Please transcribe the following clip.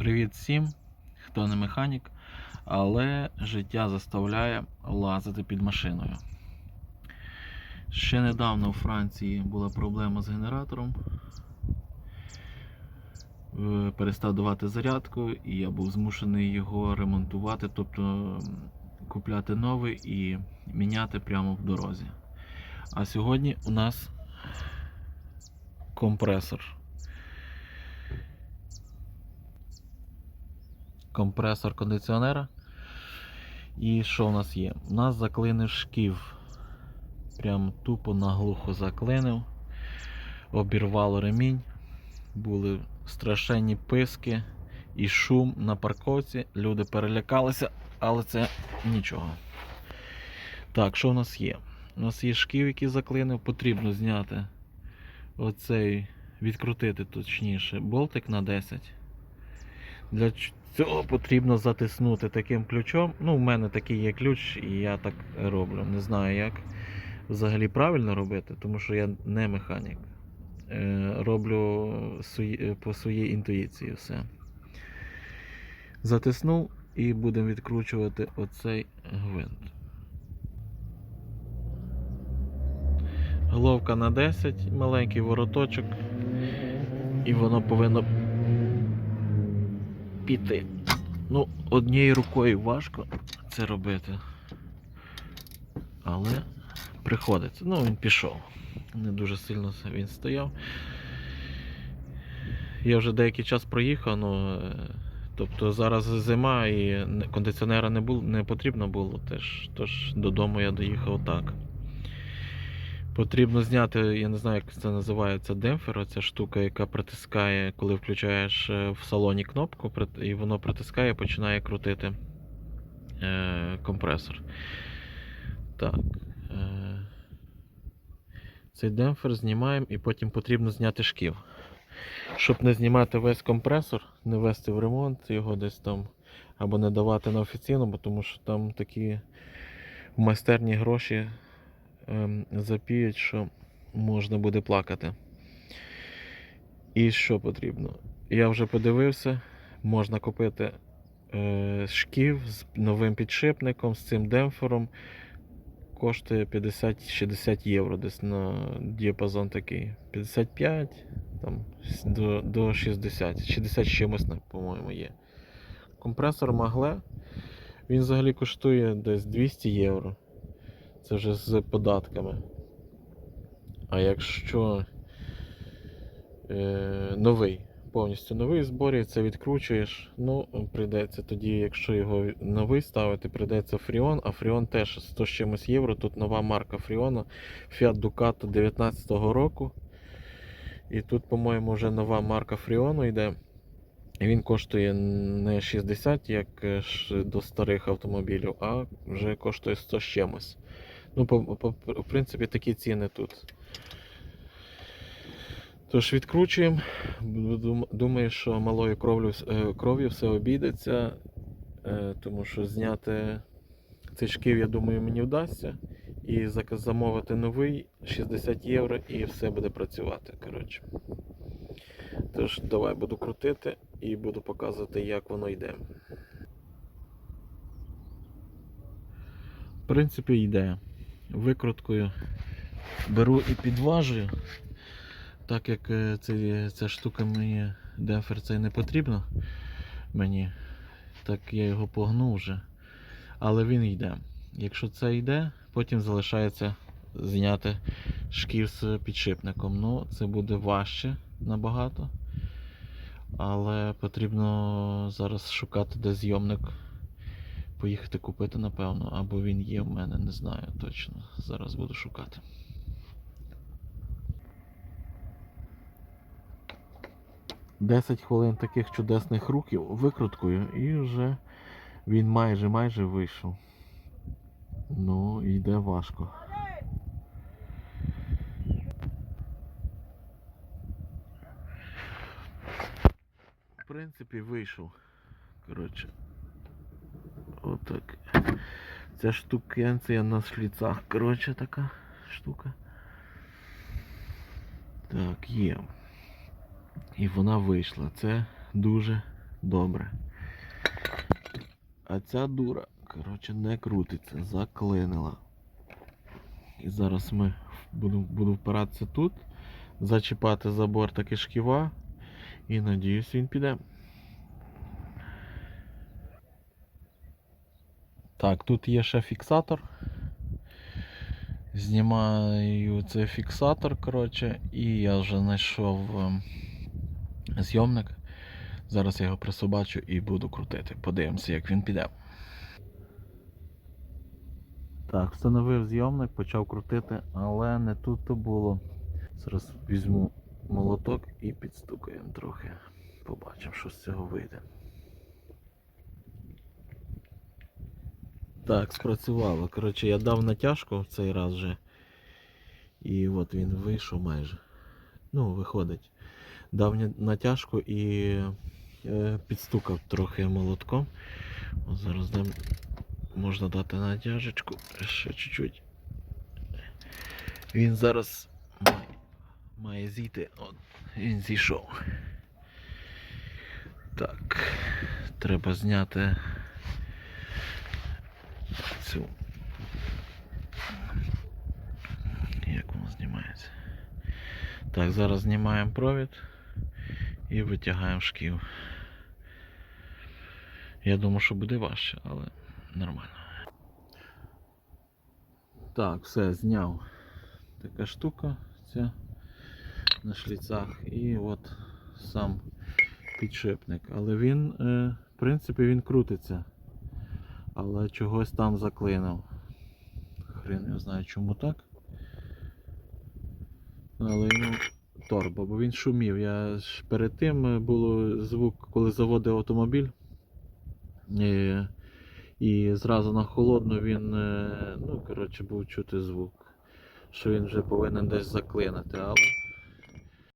Привіт всім, хто не механік, але життя заставляє лазити під машиною. Ще недавно у Франції була проблема з генератором. Е, Перестав давати зарядку, і я був змушений його ремонтувати, тобто купляти новий і міняти прямо в дорозі. А сьогодні у нас компресор. Компресор кондиціонера. І що у нас є? У нас заклинив шків. Прям тупо наглухо заклинив. Обірвало ремінь. Були страшенні писки і шум на парковці. Люди перелякалися, але це нічого. Так, що у нас є? У нас є шків, який заклинив. Потрібно зняти оцей, відкрутити точніше, болтик на 10. Для цього потрібно затиснути таким ключом. Ну, у мене такий є ключ, і я так роблю. Не знаю, як взагалі правильно робити, тому що я не механік. Е, роблю по своїй інтуїції все. Затиснув і будемо відкручувати оцей гвинт. Головка на 10, маленький вороточок, і воно повинно піти. Ну, однією рукою важко це робити. Але приходиться. Ну, він пішов. Не дуже сильно він стояв. Я вже деякий час проїхав, ну. е, Тобто зараз зима і кондиціонера не, було, не потрібно було, теж, тож додому я доїхав так. Потрібно зняти, я не знаю, як це називається, демпфер, оця штука, яка притискає, коли включаєш е, в салоні кнопку, і воно притискає, і починає крутити е, компресор. Так. Е, цей демпфер знімаємо і потім потрібно зняти шків. Щоб не знімати весь компресор, не вести в ремонт його десь там, або не давати на офіційну, бо тому що там такі майстерні гроші запіють, що можна буде плакати. І що потрібно? Я вже подивився, можна купити е, шків з новим підшипником, з цим демпфером. Коштує 50-60 євро десь на діапазон такий. 55 там, до, до 60. 60 чимось, по-моєму, є. Компресор Магле. Він взагалі коштує десь 200 євро. Це вже з податками. А якщо е, новий, повністю новий зборі, це відкручуєш, ну, прийдеться тоді, якщо його новий ставити, прийдеться Фріон, а Фріон теж 100 з чимось євро. Тут нова марка Фріона Fiat Ducato 19-го року. І тут, по-моєму, вже нова марка Фріону йде. Він коштує не 60, як е, до старих автомобілів, а вже коштує 100 з чимось. Ну, по, по, в принципі, такі ціни тут. Тож відкручуємо. Думаю, що малою кров'ю, е, кров'ю все обійдеться, е, тому що зняти цей шків, я думаю, мені вдасться. І замовити новий 60 євро і все буде працювати. Коротше. Тож, давай буду крутити і буду показувати, як воно йде. В принципі, йде. Викруткою беру і підважую. Так як е, цей, ця штука мені демпфер цей не потрібно мені, так я його погну вже. Але він йде. Якщо це йде, потім залишається зняти шків з підшипником. Ну, це буде важче набагато. Але потрібно зараз шукати де зйомник. Поїхати купити, напевно, або він є в мене, не знаю точно. Зараз буду шукати. Десять хвилин таких чудесних рухів викруткою і вже він майже майже вийшов. Ну, йде важко. В принципі, вийшов. Коротше. Отак. Ця штукенція на шліцах. Коротше, така штука. Так, є. І вона вийшла. Це дуже Добре. А ця дура, коротше, не крутиться, заклинила. І зараз ми буду, буду впиратися тут, зачіпати за бортики шківа і надіюсь він піде. Так, тут є ще фіксатор. Знімаю цей фіксатор, коротше, і я вже знайшов ем, зйомник. Зараз я його присобачу і буду крутити. Подивимося, як він піде. Так, встановив зйомник, почав крутити, але не тут то було. Зараз візьму молоток і підстукаємо трохи. Побачимо, що з цього вийде. Так, спрацювало. Коротше, я дав натяжку в цей раз вже. І от він вийшов майже. Ну, виходить. Дав натяжку і е, підстукав трохи молотком. От зараз дам, можна дати натяжечку ще чуть-чуть. Він зараз має, має зійти. От, він зійшов. Так, треба зняти цю. Як воно знімається? Так, зараз знімаємо провід і витягаємо шків. Я думаю, що буде важче, але нормально. Так, все, зняв. Така штука ця на шліцах. І от сам підшипник. Але він, е, в принципі, він крутиться. Але чогось там заклинив. Хрен я знаю чому так. Але йому торба, бо він шумів. Я ж перед тим е, було звук, коли заводив автомобіль. І, і зразу на холодну він, е, ну, коротше, був чути звук. Що він вже повинен десь заклинити, але